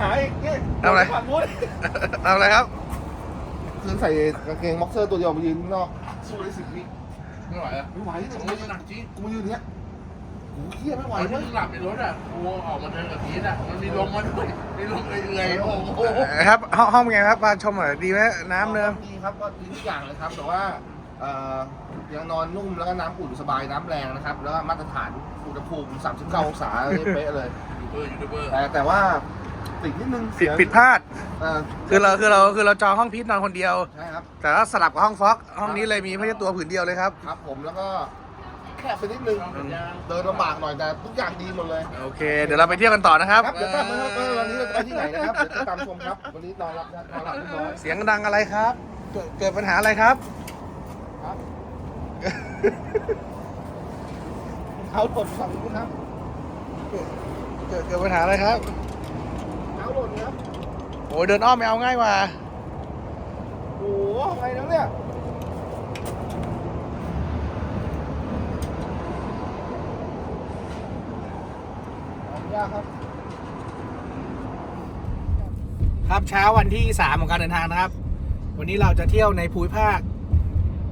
หายอีกนี่ทำอะไร ฝั่งนู้นทำอะไรครับ คืนใส่กางเกงบ็อกเซอร์ตัวเดียวมายืนข้างนอกสู้ได้สิบวิไม่ไหวอะไม่ไหวผกูมมาไม่หนักจริงกูมายืนเนี้ยกูเครียดไม่ไหวไอ้เลที่ยหลับในรถอะกูออกมาเดินกับพีทอะ มันมีลมมาด้วย มีลมเอื่อยๆโอ้โหครับห้องห้องเป็นไงครับมาชมหน่อยดีไหมน้ำเนิมดีครับก็ดีทุกอย่างเลยครับ แต่ว่าเอ่อยังนอนนุ่มแล้วก็น้ำอุ่นสบายน้ำแรงนะครับ แล้วก็มาตรฐานอุณหภูมิ 39 องศาเป๊ะเลย ยูทูบเบอร์ยูทูบเบอร์แต่แต่ว่า ติดนิดนึงผิดเสียงผิดพลาด เอ่อคือเราคือเราคือเราจองห้องพีทนอนคนเดียว ใช่ครับ แต่ว่าสลับกับห้องฟ็อกห้องนี้เลยมีไม่ใช่ตัวผืนเดียวเลยครับ ครับผมแล้วก็แคบไปนิดนึงเดินลำบากหน่อยแต่ทุกอย่างดีหมดเลยโอเค เดี๋ยวเราไปเที่ยวกันต่อนะครับ ครับเดี๋ยวตามมาครับว่าวันนี้เราจะไปที่ไหนนะครับเดี๋ยวติดตามชมครับ วันนี้นอนหลับนะนอนหลับเรียบร้อยเสียงดังอะไรครับ เกิดเกิดปัญหาอะไรครับ ครับเขาหล่นฝั่งนู้นครับ เกิดเกิดปัญหาอะไรครับเขา หล่นครับโอ้ยเดินอ้อมไม่เอาง่ายกว่าโอ้โหไงแล้วเนี่ยออกยากครับ ครับเช้าวันที่ 3 ของการเดินทางนะครับ วันนี้เราจะเที่ยวในภูมิภาค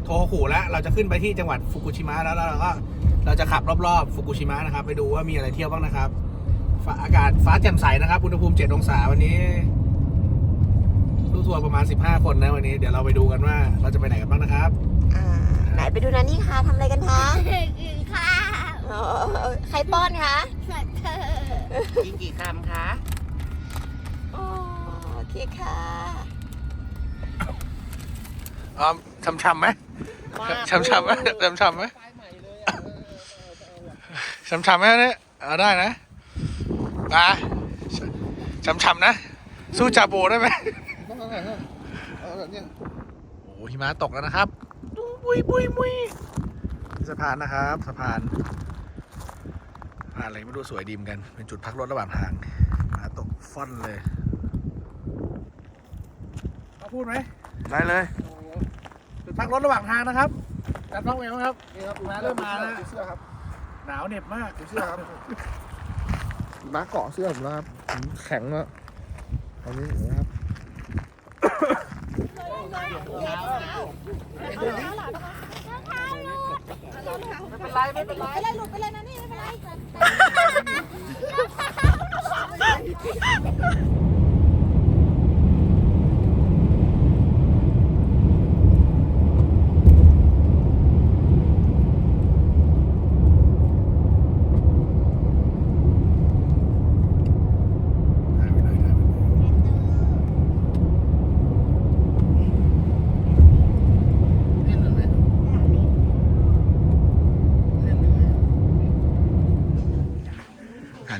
โทโฮคุแล้ว เราจะขึ้นไปที่จังหวัดฟุกุชิมะแล้วแล้วเราก็เราจะขับรอบๆฟุกุชิมะนะครับ ไปดูว่ามีอะไรเที่ยวบ้างนะครับฟ้า อากาศฟ้าแจ่มใสนะครับอุณหภูมิ 7 องศาวันนี้รู้ทัวร์ประมาณ 15 คนนะวันนี้ เดี๋ยวเราไปดูกันว่าเราจะไปไหนกันบ้างนะครับ อ่า ไหนไปดูนะนี่ค่ะทำอะไรกันคะกินข้าวอ๋อใครป้อนคะสัตว์เธอกินกี่คำคะอ๋อโอเคค่ะอ๋อช้ำช้ำๆไหมช้ำช้ำๆไหมช้ำช้ำๆไหมช้ำช้ำๆไหมเนี่ยเอาได้นะ มาช้ำช้ำๆนะ สู้จาโบได้ไหมต้องอะไรนะเอาแบบเนี้ยโอ้หิมะตกแล้วนะครับดูบุยบุยบุยสะพานนะครับสะพานสะพานอะไรไม่รู้สวยดีเหมอนกัน เป็นจุดพักรถระหว่างทางหิมะตกฟ่อนเลยมาพูดไหมได้เลยจุดพักรถระหว่างทางนะครับจัดฟังเองครับนี่ครับมาเริ่มมาแล้วดูเสื้อครับหนาวเหน็บมากดูเสื้อครับ น้าเกาะเสื้อผมแล้วครับผมแข็งแล้วตอนนี้นะครับไม่เป็นไรไม่เป็นไรไปเลยหลุดไปเลยนะนี่ไม่เป็นไร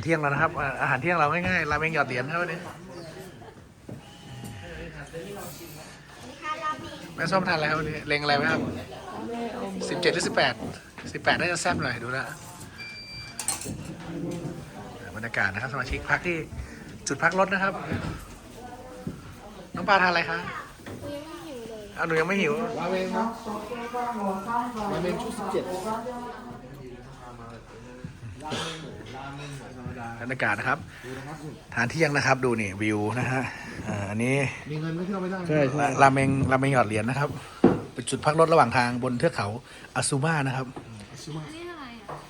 ที่ยงแล้วนะครับอ่าอาหารเที่ยงเราง่ายๆราเมงหยอดเหรียญครับวันนี้แม่ส้มทานอะไรครับวันนี้เล็งอะไรไหมครับสิบเจ็ดหรือสิบแปดสิบแปดน่าจะแซ่บหน่อยดูแล้วบรรยากาศนะครับสมาชิกพักที่จุดพักรถนะครับ น้องปลาทานอะไรคะอ้าวหนูยังไม่หิวราเมงครับราเมงชุดสิบเจ็ด บรรยากาศนะครับ ทานเที่ยงนะครับ ดูนี่วิวนะฮะอ่าอันนี้มีเงินไม่เที่ยวไม่ได้ราเมงราเมงหยอดเหรียญนะครับ เป็นจุดพักรถระหว่างทางบนเทือกเขาอาซูมานะครับ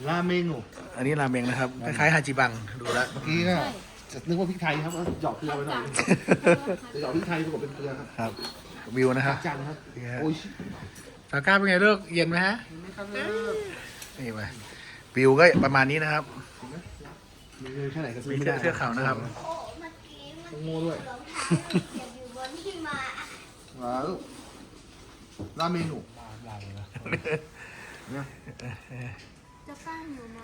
ราเมงโอ้อันนี้ราเมงนะครับคล้ายๆฮาจิบังดูแล้ว เมื่อกี้น่ะจะนึกว่าพริกไทยครับเอาหยอกเกลือไปหน่อยจะหยอกพริกไทยปรากฏเป็นเกลือครับครับวิวนะครับจันครับโอ้ย สาก้าเป็นไงเลิกเย็นไหมฮะนี่ไป วิวก็ประมาณนี้นะครับ มีเงินแค่ไหนก็ซื้อมีไม่เทืได้อกเทือกเขานะครับเมื่อกี้มันโง่ด้วยอยู่บนที่มาว้าวราเมงโอ้จะฟังอยู่ไหม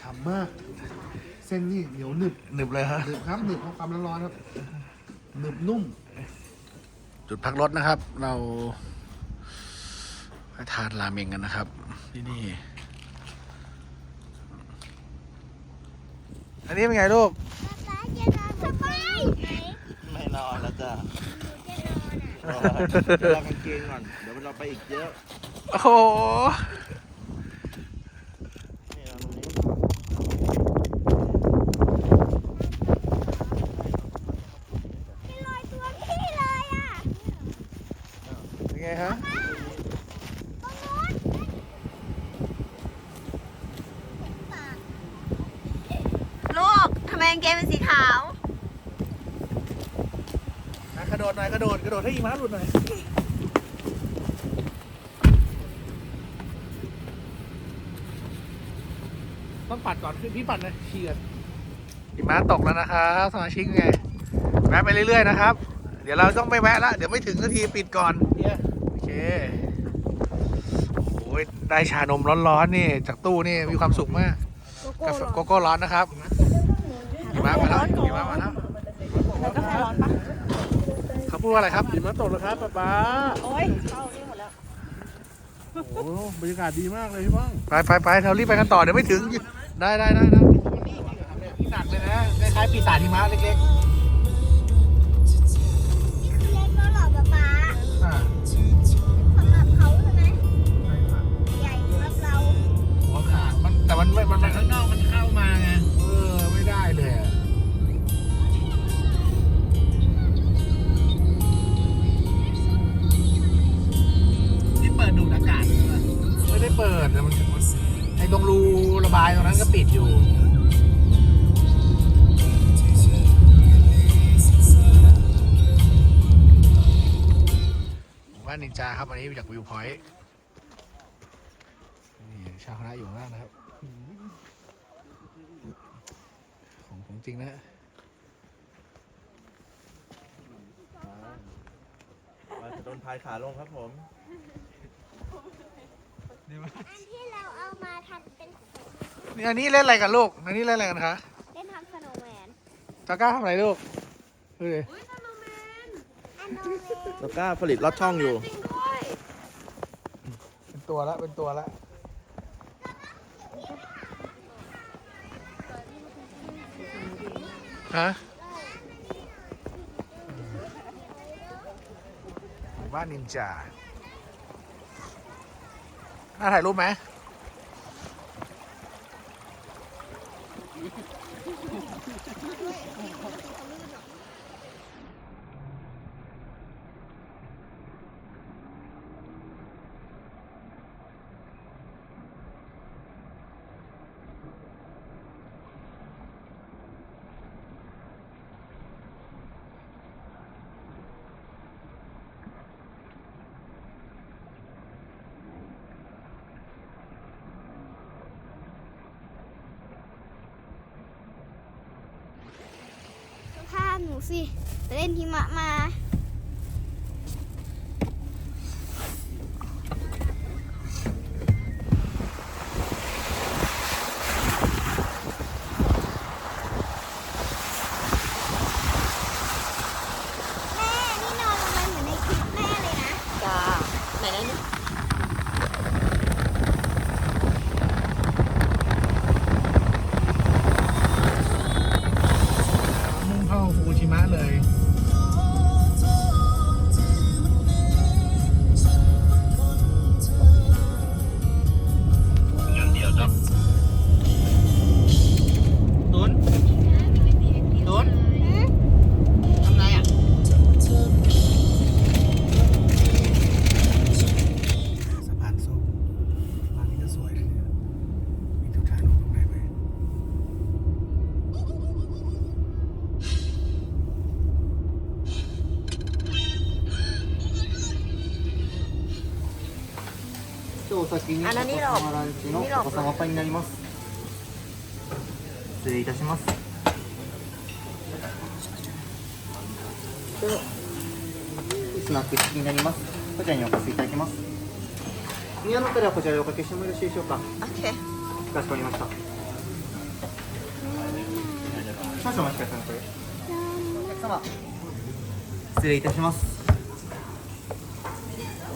ฉ่ำมาก เส้นนี่เหนียวหนึบหนึบเลยฮะหนึบครับหนึบเพราะความร้อนๆครับหนึบนุ่ม จุดพักรถนะครับ เรา มาทานราเมงกันนะครับ ที่นี่ อันนี้เป็นไงลูกสบายไม่นอนแล้วจ้ะรอกานเกงก่อน เดี๋ยวเราไปอีกเยอะโอ้โหพี่ลอยตัวพี่เลยอะเป็นไงฮะ หน่อยกระโดดกระโดดให้อีม้าหลุดหน่อยต้องปัดก่อนขึ้นพี่ปัดเลยเชียร์อีม้าตกแล้วนะครับสมาชิกไงแวะไปเรื่อยๆนะครับ เดี๋ยวเราต้องไปแวะละเดี๋ยวไม่ถึงนาทีปิดก่อนโอเคโอ้ยได้ชานมร้อนๆนี่จากตู้นี่มีความสุขมากกาแฟโกโก้ร้อนนะครับอีม้ามาแล้วอีม้ามาแล้วแล้วกาแฟร้อนปะ เขา พูดว่าอะไรครับหิมะตกแล้วครับป๊าป๊าโอ้ยเข้านี่หมดแล้วโอ้บรรยากาศดีมากเลยพี่บ้างไปไปไปเรารีบไปกันต่อเดี๋ยวไม่ถึง ได้ได้ได้ได้หนักเลยนะคล้ายปีศาจหิมะเล็กๆ จาครับอันนี้มาจากวิวพอยต์นี่ชาวคณะอยู่ข้างล่างนะครับ ของของจริงนะฮะมาจะโดนพายขาลงครับผมอันที่เราเอามาทำเป็นนี่อันนี้เล่นอะไรกันลูก อันนี้เล่นอะไรกันคะ เล่นทำสโนว์แมนจาก้าทำอะไรลูกดูดิ อันโนเมน แล้วก็ผลิตลอดช่องอยู่เป็น ตัวละเป็นตัวละฮะหมู่บ้านนินจาน่าถ่ายรูปไหมูสิ ไปเล่นหิมะมา 今日お先にお子様ランチのお子様パンになります。失礼いたします。スナック式になります。こちらにお越しいただきます。宮のからはこちらでおかけしてもよろしいでしょうか。オッケー。かしこまりました。少々お待ちください。お客様。失礼いたします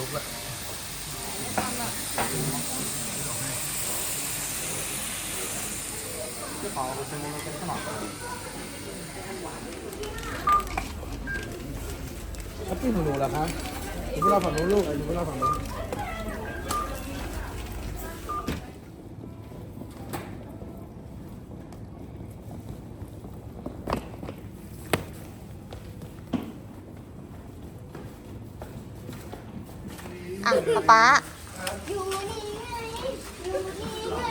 ลุกแล้วช้อปปิ้งองหนูเหรอครับหนูไปราฝั่งนู้นลูกหนูไปราฝั่งนู้น อะป๊าป๊าอยู่นี่ไงอยู่นี่ไง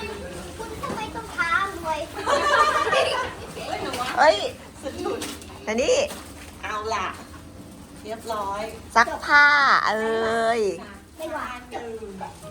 คุณทำไมต้องท้าด้วยเฮ้ยอันนี้เอาล่ะ เรียบร้อยซักผ้าเอ้ย ไม่หวานเกิน